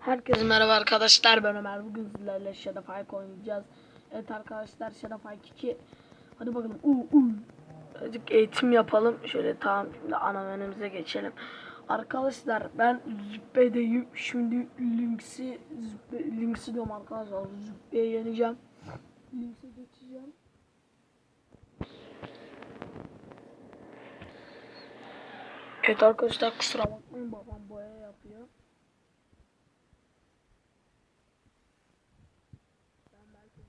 Herkese merhaba arkadaşlar ben Ömer bugün sizlerle Shadow Fight oynayacağız. Evet arkadaşlar Shadow Fight 2 Hadi bakalım uu, uu. Azıcık eğitim yapalım şöyle tamam şimdi ana menümüze geçelim. Arkadaşlar ben Zübbe'deyim şimdi Lynx'i Zübbe, Lynx'i diyorum arkadaşlar Zübbe'ye yeneceğim. Lynx'e geçeceğim. Evet arkadaşlar kusura bakmayın babam boya yapıyor. Ben belki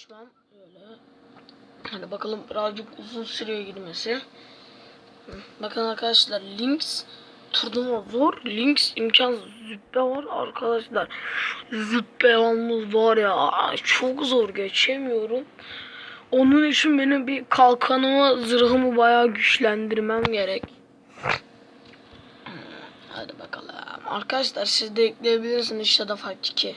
videoda konuşmam öyle. Hadi bakalım birazcık uzun sürüyor girmesi. Bakın arkadaşlar Lynx turnuva zor. Lynx imkansız. Züppe var arkadaşlar. Züppe yalnız var ya çok zor geçemiyorum. Onun için benim bir kalkanımı, zırhımı bayağı güçlendirmem gerek. Hadi bakalım. Arkadaşlar siz de ekleyebilirsiniz Shadow Fight 2.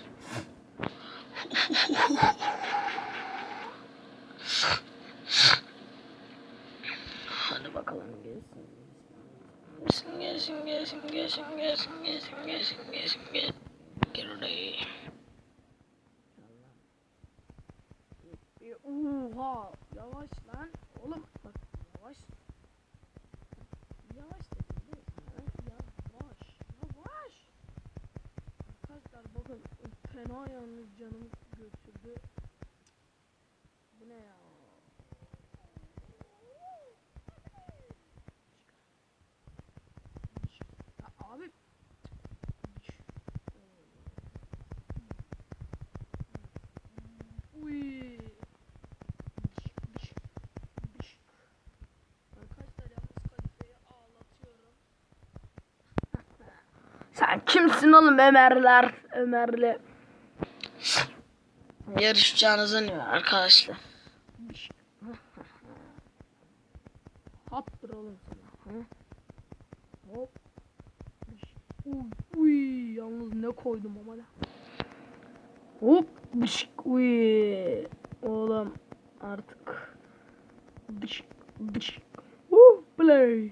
fena yalnız canımı götürdü. Bu ne ya? Ya abi. Sen kimsin oğlum Ömerler? Ömer'le yarışacağınızı var arkadaşlar? Haptır oğlum sana. Hı? Hop. Uy, uy, yalnız ne koydum ama da. Hop. Bışık. Uy. Oğlum artık. Bışık. Bışık. Uh, play.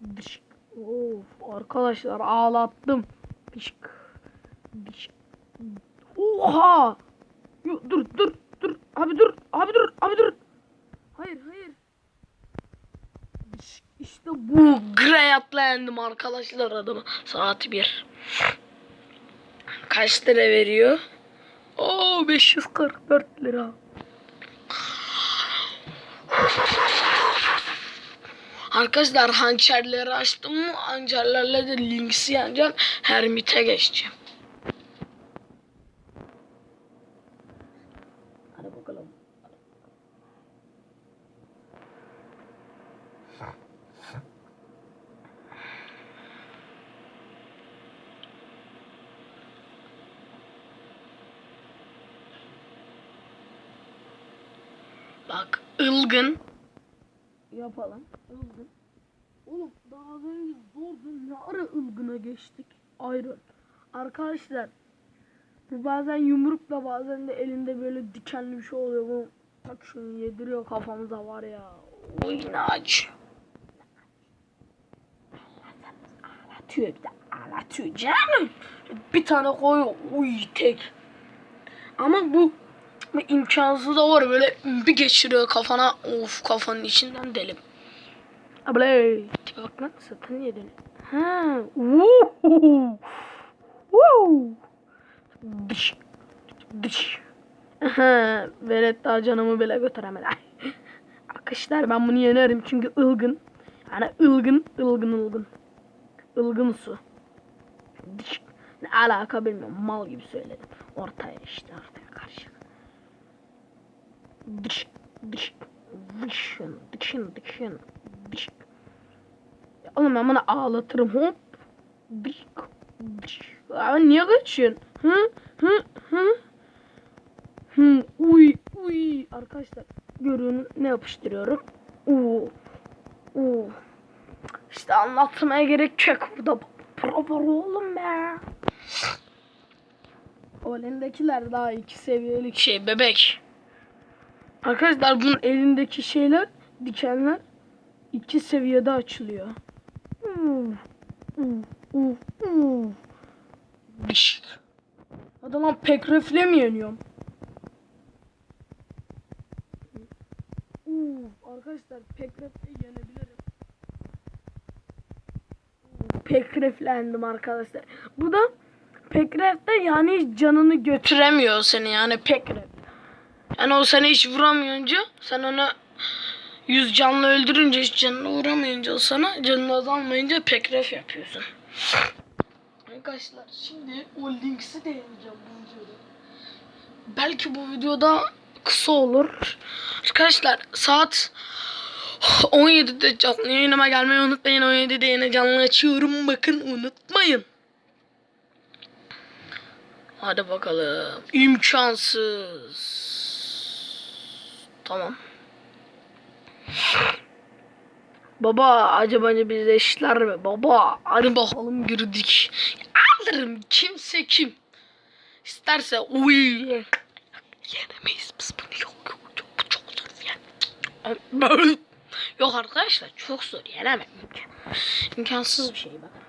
Bışık. Of arkadaşlar ağlattım. Bışık. Bışık. Oha. Yo, dur dur dur. Abi dur. Abi dur. Hayır hayır. İşte bu. Greyat'la yendim arkadaşlar adamı. Saat 1. Kaç lira veriyor? Oo 544 lira. Arkadaşlar hançerleri açtım mı? Hançerlerle de Lynx'i yeneceğim. Hermit'e geçeceğim. Hadi bakalım. Bak ılgın. Yapalım. Ilgın. Oğlum daha az önce zordu. Ne ara ılgına geçtik? Ayrı. Arkadaşlar bu bazen yumrukla bazen de elinde böyle dikenli bir şey oluyor. Bu bak şunu yediriyor kafamıza var ya. Oy aç. Ağlatıyor bir de ağlatıyor canım. Bir tane koyuyor. Uy tek. Ama bu bu imkansız da var böyle bir geçiriyor kafana. Of kafanın içinden delim. Abley. Tipe bak lan satın yedin. Ha. Woo. Woo. Dış. Dış. Aha. Velet daha canımı bile götüremedi. Arkadaşlar ben bunu yenerim çünkü ılgın. Yani ılgın, ılgın, ılgın. Ilgın su. Dış. Ne alaka bilmiyorum. Mal gibi söyledim. Ortaya işte ortaya karşı. Dış. Dış. Dışın. Dışın. Dışın. Dış. Oğlum ben bunu ağlatırım. Hop. Dış. Dış. Abi niye kaçıyorsun? Hı? Hı? Hı? Hı. Uy. Uy. Arkadaşlar görüyorsunuz ne yapıştırıyorum? Oo. Oo. İşte anlatmaya gerek yok burada. Pro pro oğlum be. O daha iki seviyelik şey bebek. Arkadaşlar bunun elindeki şeyler dikenler iki seviyede açılıyor. Lan pek refle mi yeniyorum? Arkadaşlar pek refle yenebilirim. Pek reflendim arkadaşlar. Bu da pek refle yani canını götüremiyor seni yani pek ref. Yani o seni hiç vuramayınca sen ona yüz canlı öldürünce hiç canını vuramayınca o sana canını azalmayınca pek ref yapıyorsun. Arkadaşlar şimdi o links'i de yazacağım bu. Belki bu videoda kısa olur. Arkadaşlar saat 17'de canlı yayınıma gelmeyi unutmayın. 17'de yine canlı açıyorum. Bakın unutmayın. Hadi bakalım. İmkansız. Tamam. Baba acaba biz eşler mi? Baba hadi bakalım girdik. Alırım kimse kim. İsterse uy. Yenemeyiz biz bunu yok yok çok, bu çok zor yani. Yok arkadaşlar çok zor yenemem. İmkansız bir şey bak.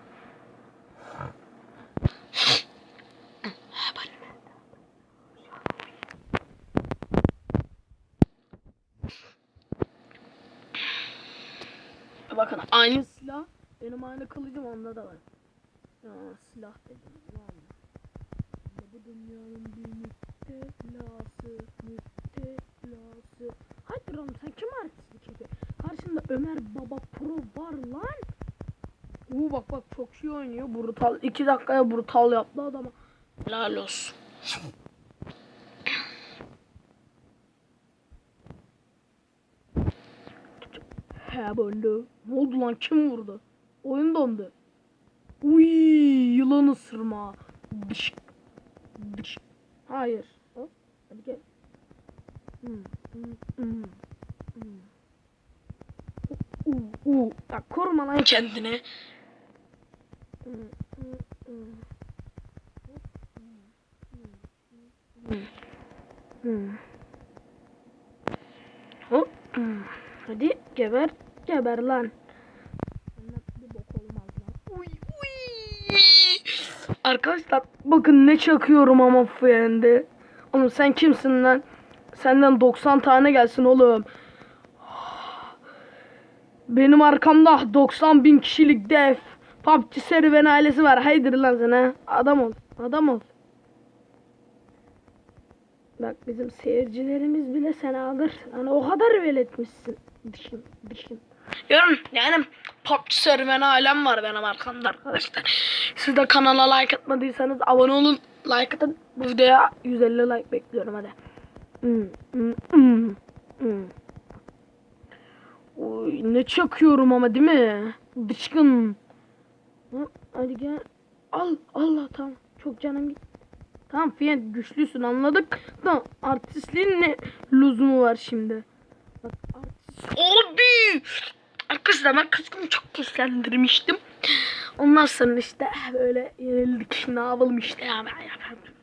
Bakın aynı silah benim aynı kılıcım onda da var. Ya silah dedim. Vallahi. Bu dünyanın bir müptelası, müptelası. Hadi Ram sen kim artistlik yapıyorsun? Karşında Ömer Baba Pro var lan. Uuu bak bak çok iyi oynuyor. Brutal. 2 dakikaya brutal yaptı adama. Helal olsun. He böyle. Ne oldu lan kim vurdu? Oyun dondu. Uy yılan ısırma. Dış. Dış. Hayır. Hop. Hadi gel. Hmm, hmm, hmm, hmm. Uh, uh. Ya koruma lan kendini. Hmm, hmm. Hmm, hmm. Hop. Hmm. Hadi geber. Geber lan. Arkadaşlar bakın ne çakıyorum ama fiyende. Oğlum sen kimsin lan? Senden 90 tane gelsin oğlum. Benim arkamda 90 bin kişilik dev. PUBG serüven ailesi var. Haydır lan sana. Adam ol. Adam ol. Bak bizim seyircilerimiz bile seni alır. Hani o kadar veletmişsin. Dişin, dişin. Diyorum yani PUBG serüven ailem var benim arkamda arkadaşlar. Siz de kanala like atmadıysanız abone olun. Like atın. Bu videoya 150 like bekliyorum hadi. Hmm, hmm, hmm, hmm. Oy, ne çakıyorum ama değil mi? Dışkın. Hadi gel. Al Allah tamam. Çok canım gitti. Tamam Fiyen güçlüsün anladık. Tamam artistliğin ne lüzumu var şimdi? Bak artist. Abi! Arkadaşlar ben kızgını çok güçlendirmiştim. Ondan sonra işte böyle yenildik. Ne yapalım işte ya. Ben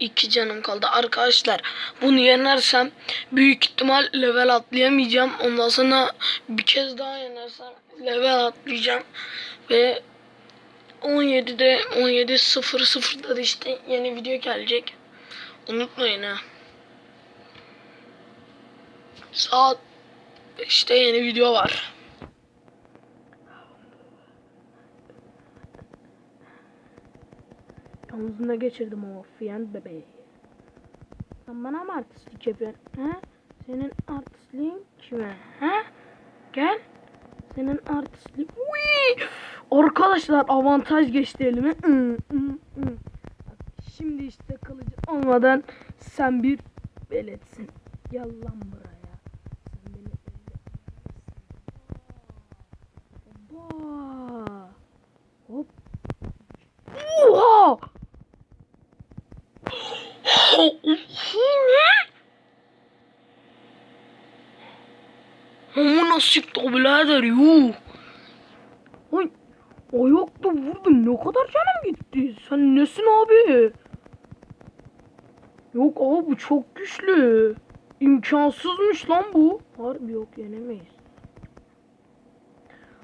İki canım kaldı arkadaşlar. Bunu yenersem büyük ihtimal level atlayamayacağım. Ondan sonra bir kez daha yenersem level atlayacağım. Ve 17'de 17.00'da da işte yeni video gelecek. Unutmayın ha. Saat 5'te yeni video var. Omzuna geçirdim o fiyan bebeği. Sen bana mı artistlik yapıyorsun? Ha? Senin artistliğin kime? Ha? Gel. Senin artistliğin... Uy! Arkadaşlar avantaj geçti elime. Şimdi işte kılıcı olmadan sen bir veletsin. Gel lan buraya. Sen beni ama nasıl çıktı o birader yuh. Oy, ayakta vurdun ne kadar canım gitti. Sen nesin abi? Yok abi bu çok güçlü. İmkansızmış lan bu. Harbi yok yenemeyiz.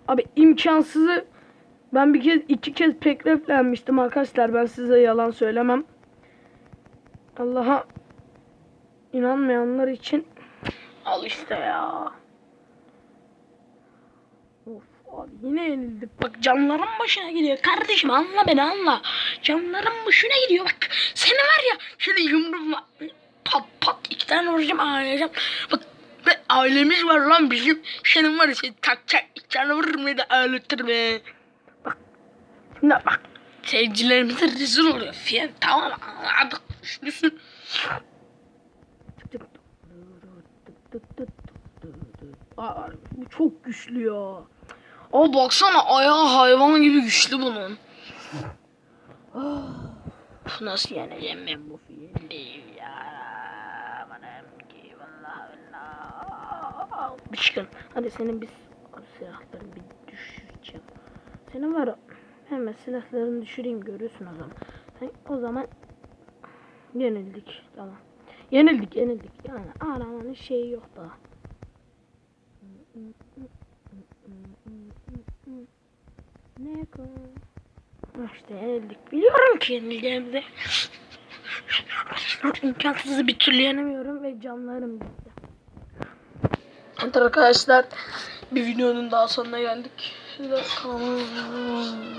Abi imkansızı ben bir kez iki kez pekleflenmiştim arkadaşlar. Ben size yalan söylemem. Allah'a inanmayanlar için al işte ya. Of abi yine yenildik. Bak canların başına gidiyor. Kardeşim anla beni anla. Canların başına gidiyor bak. Seni var ya şöyle yumruğumla pat pat iki tane vuracağım ağlayacağım. Bak ve ailemiz var lan bizim. Senin var ya seni takacak iki tane vururum ve de ağlatır be. Bak şimdi bak. Seyircilerimize rezil oluyor. Fiyan tamam anladık. Düşünsün. Aa, bu çok güçlü ya. Aa baksana ayağı hayvan gibi güçlü bunun. Nasıl yeneceğim ben bu filmi ya? Bıçkın. Hadi senin bir silahları bir düşüreceğim. Senin var hemen silahlarını düşüreyim görürsün o zaman. Sen o zaman yenildik. Tamam. Yenildik yenildik. Yani aramanın şeyi yok daha. Ne ko? İşte yenildik. Biliyorum ki yenileceğimizi. İmkansızı bir türlü yenemiyorum ve canlarım gitti. Evet arkadaşlar bir videonun daha sonuna geldik. Kanalıma